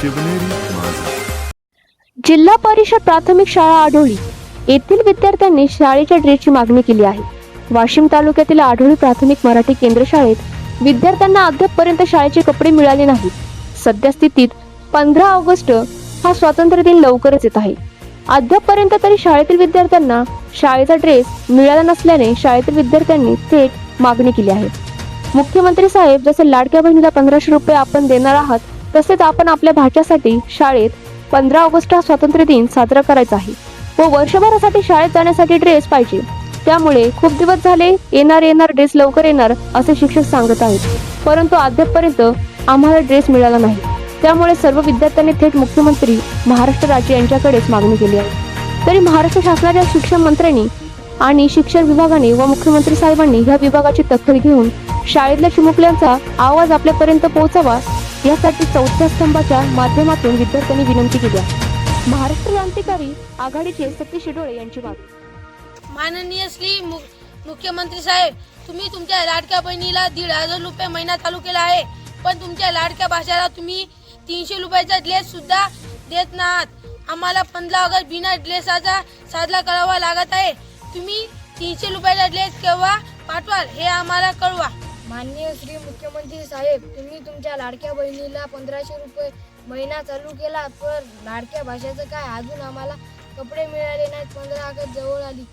शिवनेरी माझा. जिल्हा परिषद प्राथमिक शाळा आढोळी येथील विद्यार्थ्यांनी शाळेच्या ड्रेसची मागणी केली आहे. वाशिम तालुक्यातील आढोळी प्राथमिक मराठी केंद्र शाळेत विद्यार्थ्यांना अद्यापपर्यंत शाळेचे कपडे मिळाले नाहीत. सध्या स्थितीत पंधरा ऑगस्ट हा स्वातंत्र्य दिन लवकरच येत आहे. अद्यापपर्यंत तरी शाळेतील विद्यार्थ्यांना शाळेचा ड्रेस मिळाला नसल्याने शाळेतील विद्यार्थ्यांनी थेट मागणी केली आहे. मुख्यमंत्री साहेब जसे लाडक्या बहिणीला पंधराशे रुपये आपण देणार आहात तसेच आपण आपल्या भाच्यासाठी शाळेत पंधरा ऑगस्ट हा स्वातंत्र्य दिन साजरा करायचा आहे. व वर्षभरासाठी शाळेत जाण्यासाठी ड्रेस पाहिजे. त्यामुळे खूप दिवस झाले येणार येणार ड्रेस लवकर येणार असे शिक्षक सांगत आहेत. परंतु अद्यापपर्यंत आम्हाला ड्रेस मिळाला नाही. त्यामुळे सर्व विद्यार्थ्यांनी थेट मुख्यमंत्री महाराष्ट्र राज्य यांच्याकडेच मागणी केली आहे. तरी महाराष्ट्र शासनाच्या शिक्षण मंत्र्यांनी आणि शिक्षण विभागाने व मुख्यमंत्री साहेबांनी ह्या विभागाची दखल घेऊन शाळेतल्या चिमुकल्यांचा आवाज आपल्यापर्यंत पोहोचावा यासाठी चौथ्या स्तंभाच्या माध्यमातून विद्यार्थ्यांनी विनंती केली महाराष्ट्र क्रांतिकारी आघाडीचे सतीश शिडोळे यांची बाब. माननीय श्री मु मुख्यमंत्री साहेब तुम्ही तुमच्या लाडक्या बहिणीला दीड हजार रुपये महिना चालू केला आहे पण तुमच्या लाडक्या भाषाला तुम्ही तीनशे रुपयाचा ड्रेस सुद्धा देत नाहात. आम्हाला पंधरा ऑगस्ट बिना ड्रेसाचा साजरा करावा लागत आहे. तुम्ही तीनशे रुपयाचा ड्रेस केव्हा? पाठवाल हे आम्हाला कळवा. माननीय श्री मुख्यमंत्री साहेब तुम्ही तुमच्या लाडक्या बहिणीला पंधराशे रुपये महिना चालू केला तर लाडक्या भाषेचं काय? अजून आम्हाला कपडे मिळाले नाहीत पंधरा ऑगस्ट जवळ आली.